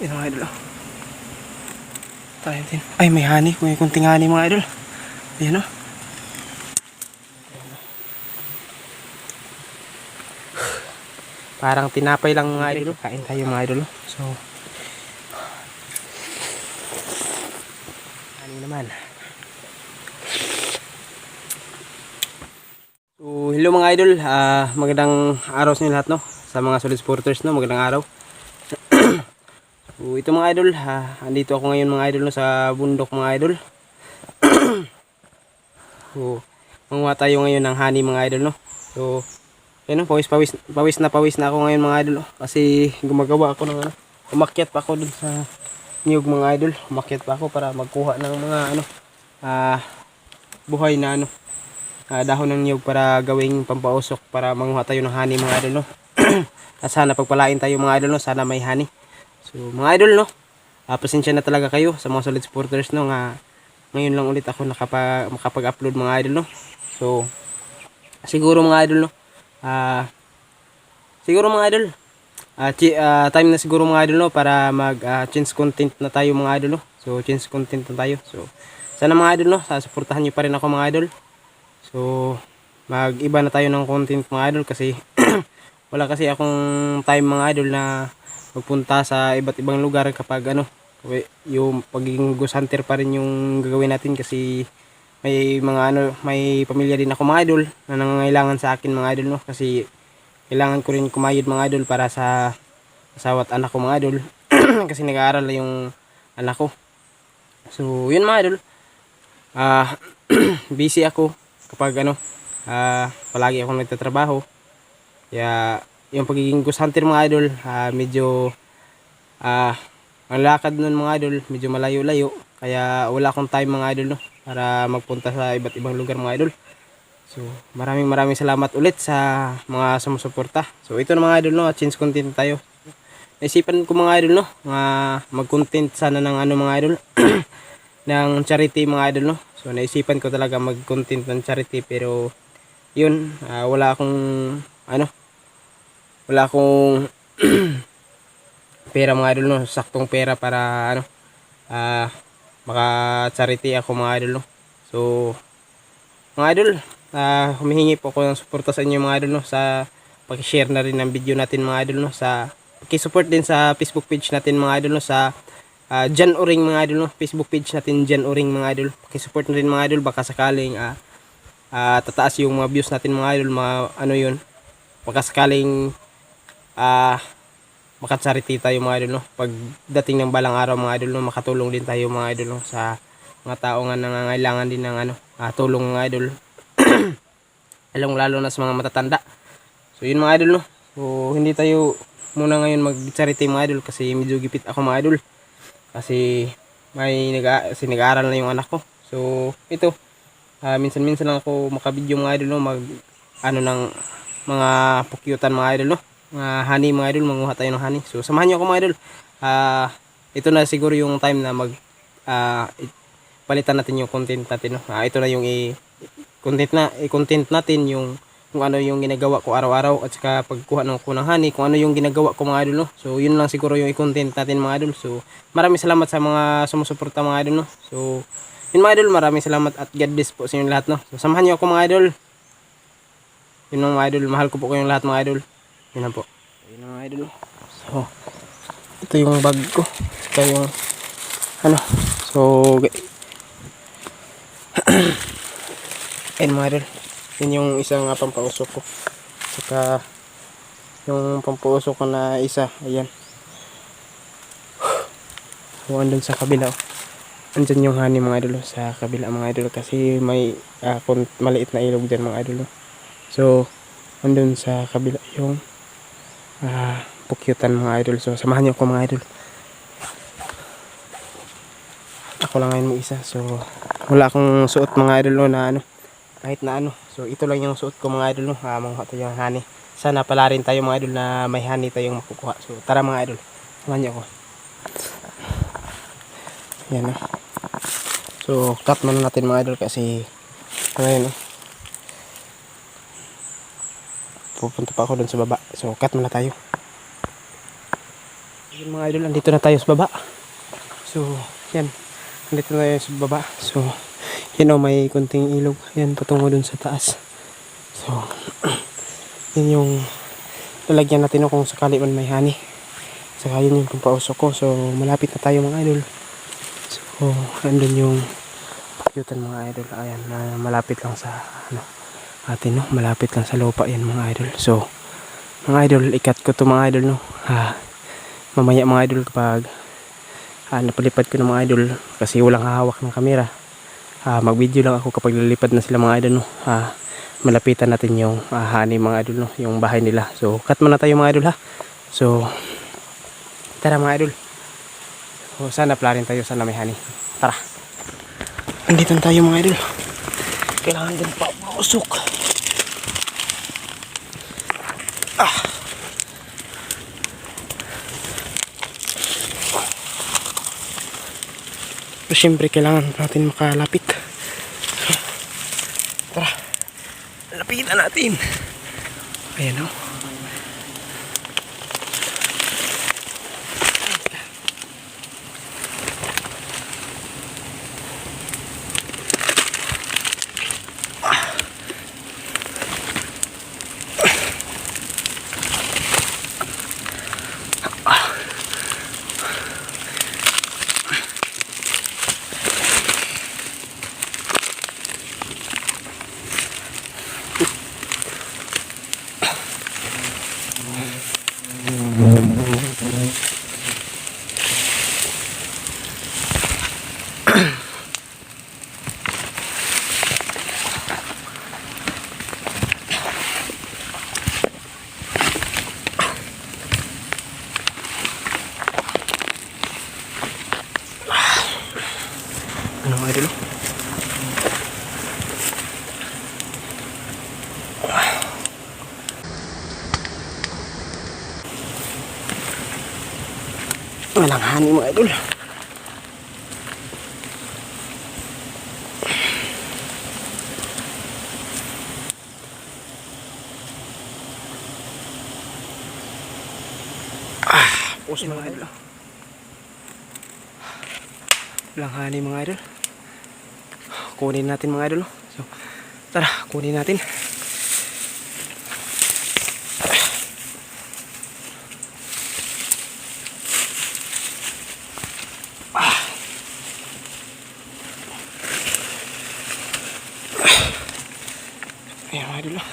Yan mga idol. oh. Tayo din. Ay, may honey. May kunting honey mga idol. Ayan o. Parang tinapay lang mga idol. Kain tayo mga idol. oh. So, honey naman. So, hello mga idol. Ah, magandang araw sa inyo lahat, no? Sa mga solid supporters, no? Magandang araw. So, ito mga idol, ha, andito ako ngayon mga idol, no? Sa bundok mga idol. so, manguha tayo ngayon ng honey mga idol, no? So, ayun, no? Pawis, pawis, pawis na pawis na ako ngayon mga idol, no? Kasi gumagawa ako ng, ano, umakyat pa ako dun sa niyog mga idol. Umakyat pa ako para magkuha ng mga, ano, ah, buhay na, ano, ah, dahon ng niyog para gawing pampausok para manguha tayo ng honey mga idol no. At sana pagpalain tayo mga idol no, sana may honey. So mga idol no, ah, pasensya na talaga kayo sa mga solid supporters no nga ngayon lang ulit ako nakapa, makapag-upload mga idol no. So siguro mga idol no, ah siguro mga idol chi- ah, time na siguro mga idol no para mag ah, change content na tayo mga idol no. So change content na tayo. So sana mga idol no, suportahan niyo pa rin ako mga idol. So, mag-iba na tayo ng content mga idol kasi wala kasi akong time mga idol na magpunta sa iba't ibang lugar kapag ano, yung pagiging ghost hunter pa rin yung gagawin natin kasi may mga ano, may pamilya din ako mga idol na nangangailangan sa akin mga idol no kasi kailangan ko rin kumayod mga idol para sa asawa at anak ko mga idol kasi nag-aaral na yung anak ko. So, yun mga idol. Ah, busy ako kapag ano, ah, palagi akong nagtatrabaho. Kaya yung pagiging ghost hunter mga idol, ah, medyo ah, ang lakad nun mga idol, medyo malayo-layo. Kaya wala akong time mga idol no, para magpunta sa iba't ibang lugar mga idol. So, maraming maraming salamat ulit sa mga sumusuporta. So, ito na mga idol no, change content tayo. Naisipan ko mga idol no, mga mag-content sana ng ano mga idol, ng charity mga idol no. So naisipan ko talaga mag-content ng charity pero yun, ah, wala akong ano wala akong pera mga idol no, saktong pera para ano ah maka-charity ako mga idol no. So mga idol, ah humihingi po ako ng suporta sa inyo mga idol no sa pag-share na rin ng video natin mga idol no sa paki-support din sa Facebook page natin mga idol no sa uh, Jan Uring mga idol no. Facebook page natin Jan Uring mga idol. Paki-support na rin mga idol baka sakaling ah ah, tataas yung mga views natin mga idol mga ano yun baka sakaling ah makacharity tayo mga idol no? Pagdating ng balang araw mga idol no? Makatulong din tayo mga idol no? Sa mga tao nga nangangailangan din ng ano ah, tulong mga idol. Lalong lalo na sa mga matatanda. So yun mga idol no? So hindi tayo muna ngayon mag-charity mga idol kasi medyo gipit ako mga idol. Kasi may nag nag-aaral na yung anak ko. So ito ah, minsan-minsan lang ako makabidyo mga idol no? Mag ano ng mga pukyutan mga idol no mga honey mga idol manguha tayo ng honey. So samahan niyo ako mga idol. Ah ito na siguro yung time na mag i- palitan natin yung content natin no? Ah, ito na yung i content na i-content natin yung kung ano yung ginagawa ko araw-araw at saka pagkuha ng ko ng honey kung ano yung ginagawa ko mga idol no? So yun lang siguro yung i-content natin mga idol. So maraming salamat sa mga sumusuporta mga idol no? So yun mga idol maraming salamat at God bless po sa inyo lahat no? So samahan niyo ako mga idol. Yun mga idol. Mahal ko po kayong lahat mga idol yun po. Yun mga idol so ito yung bag ko. Ito yung ano so ayun mga idol yun yung isang uh, pampausok ko. Saka yung pampausok ko na isa ayan. So andun sa kabila oh. andyan yung honey mga idol oh, sa kabila mga idol kasi may kon- maliit na ilog dyan mga idol oh. so andun sa kabila yung ah, pukyutan mga idol. So samahan niyo ako mga idol. Ako lang ngayon mag isa so wala akong suot mga idol no, na ano kahit na ano. So ito lang yung suot ko mga idol no. Ah, mga tayo yung honey. Sana pala rin tayo mga idol na may honey tayong makukuha. So tara mga idol. Samahan niyo ako. Yan no. So cut muna natin mga idol kasi ngayon no pupunta pa ako dun sa baba so cut muna tayo Yun mga idol, andito na tayo sa baba. So, yan. Andito na tayo sa baba. So, yan o, may kunting ilog. Yan, patungo dun sa taas. So, yun yung lalagyan natin o kung sakali man may honey. Saka yun yung pampausok ko. So, malapit na tayo mga idol. So, andun yung pakyutan mga idol. Ayan, na malapit lang sa, ano, atin no. Malapit lang sa lupa yan mga idol. So, mga idol, ikat ko to mga idol no. Ha, mamaya mga idol kapag ah, napalipad ko ng mga idol kasi walang hahawak ng kamera. Ah, mag-video lang ako kapag lalipad na sila mga idol no. Ah, malapitan natin yung ah, honey mga idol no, yung bahay nila. So, cut muna tayo mga idol ha. So, tara mga idol. So, sana plarin tayo sana may honey. Tara. Andito tayo mga idol. Kailangan din pa usok. So, syempre kailangan natin makalapit. Tara. Lapitan natin. Ayan o. Ano mga idol? Walang hani mga idol. Ah, pus mga idol. Walang hani mga idol kunin natin mga idol. So, tara, kunin natin. Ayan mga idol. no?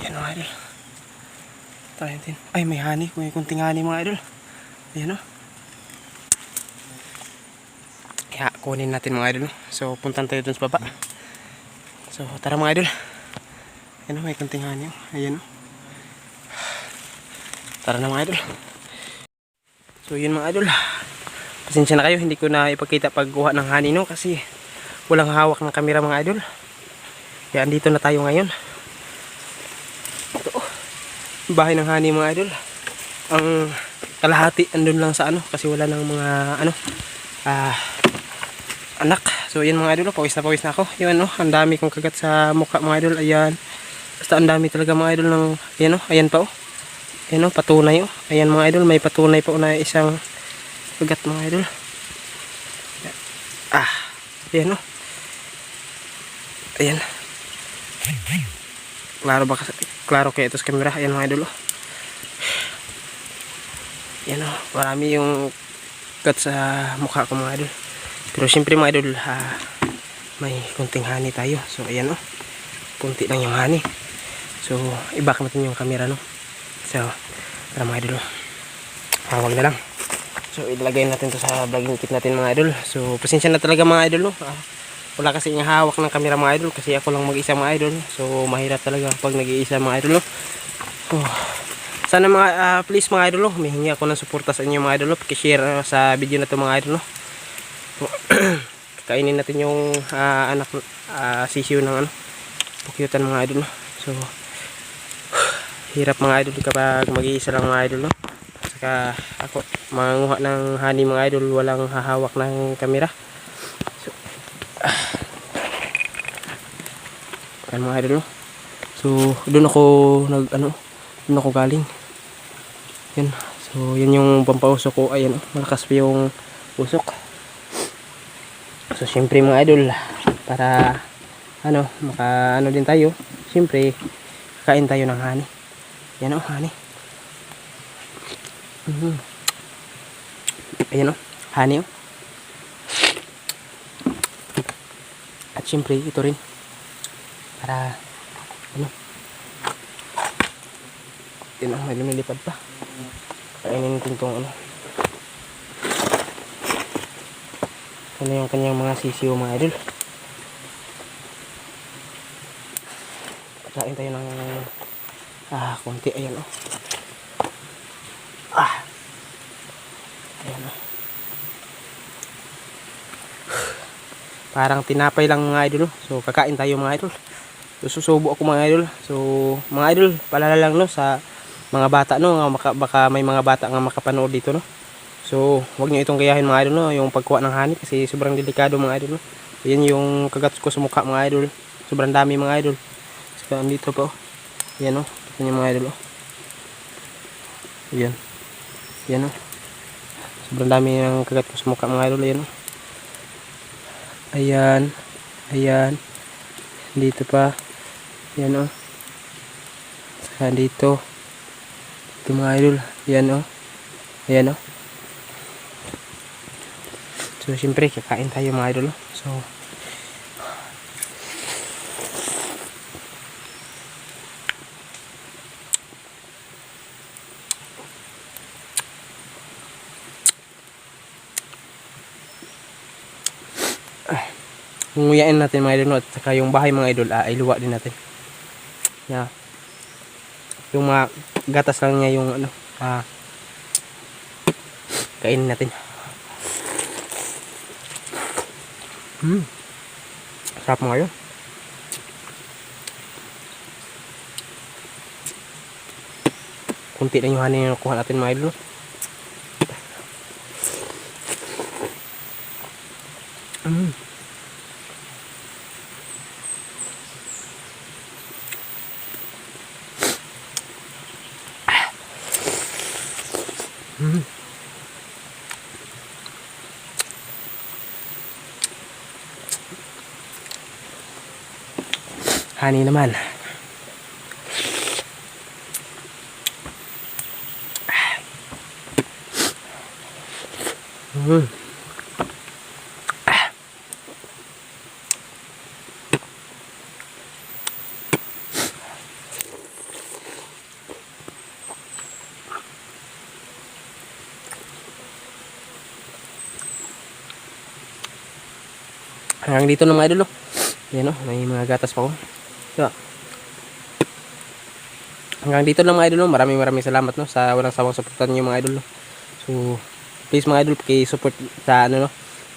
Ayan mga idol. Ay, may honey. May kunting honey mga idol. Ayan o. Kaya kunin natin mga idol. no? So, puntan tayo dun sa baba. So, tara mga idol. Ayan o, may kunting honey. o. Ayan o. Tara na mga idol. So, yun mga idol. Pasensya na kayo. Hindi ko na ipakita pagkuha ng honey no. Kasi walang hawak ng kamera mga idol. Kaya andito na tayo ngayon bahay ng honey mga idol ang kalahati andun lang sa ano kasi wala nang mga ano ah anak. So yan mga idol pawis na pawis na ako. Yun no ang dami kong kagat sa mukha mga idol. Ayan. Basta ang dami talaga mga idol ng ayan no ayan pa oh. Ayan no patunay oh. Ayan mga idol may patunay pa oh na isang kagat mga idol. Ah ayan no. Ayan. Klaro ba klaro kaya ito sa camera. Ayan mga idol. oh. Yan o, marami yung cut sa mukha ko mga idol. Pero syempre mga idol, ah, may kunting honey tayo. So ayan o, kunti lang yung honey. So, i-back natin yung camera no. So, para mga idol. Ah, wag na lang. So, ilagay natin to sa vlogging kit natin mga idol. So, pasensya na talaga mga idol no. Ah, wala kasi yung hawak ng camera mga idol kasi ako lang mag-isa mga idol so mahirap talaga pag nag-iisa mga idol no? oh. Sana mga ah, please mga idol no? humihingi ako ng suporta sa inyo mga idol no? pakishare ah, sa video na to mga idol? So, kainin natin yung ah, anak uh, sisiyo ng ano pukyutan mga idol no. So hirap mga idol kapag mag-iisa lang mga idol no. Saka ako manguha ng honey mga idol walang hahawak ng kamera. So Ayan mga idol no. So doon ako nag ano doon ako galing. Yan. So yan yung pampausok ko ayan oh, malakas pa yung usok. So syempre mga idol para ano maka ano din tayo syempre kain tayo ng honey. Yan oh honey. Mhm. Ayan oh honey oh. At syempre ito rin para ano yun ang may lumilipad pa kainin natin itong ano. Ano yung kanyang mga sisiyo mga idol? Kain tayo ng ah konti. Ayan oh. Ah! Ayan oh. Parang tinapay lang mga idol oh. so kakain tayo mga idol. Susubo ako mga idol. So, mga idol, palala lang no sa mga bata no, nga maka, baka may mga bata nga makapanood dito no. So, wag niyo itong gayahin mga idol no, yung pagkuha ng honey kasi sobrang delikado mga idol no. So, yan yung kagat ko sa mukha mga idol. Sobrang dami mga idol. Saka andito pa oh. Yan oh, kita niyo mga idol oh. Yan. Yan oh. Sobrang dami ng kagat ko sa mukha mga idol yan oh. Ayan. Ayan. Dito pa. Yan oh. Saka dito. Ito mga idol. Yan oh. Ayan oh. So syempre kakain tayo mga idol oh. So Nguyain natin mga idol at saka yung bahay mga idol ah, iluwa din natin. Yeah. Yung mga gatas lang niya yung ano ah, kainin natin. Hmm. Sarap mga yun. Kunti lang yung hanin yung nakuha natin mga idol. Mm. Honey naman. Mm. Hanggang dito na mga idol. oh. Yan o, may mga gatas pa ko. So, hanggang dito lang mga idol. no. Maraming maraming salamat no sa walang sawang suportan niyo mga idol. no. So, please mga idol, paki-support sa ano no,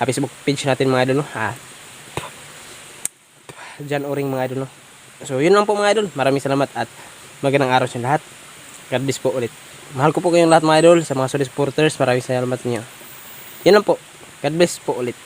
Facebook page natin mga idol no. Ah. Jan Oring mga idol no. So, yun lang po mga idol. Maraming salamat at magandang araw sa lahat. God bless po ulit. Mahal ko po kayong lahat mga idol sa mga solid supporters. Maraming salamat sa inyo. Yan lang po. God bless po ulit.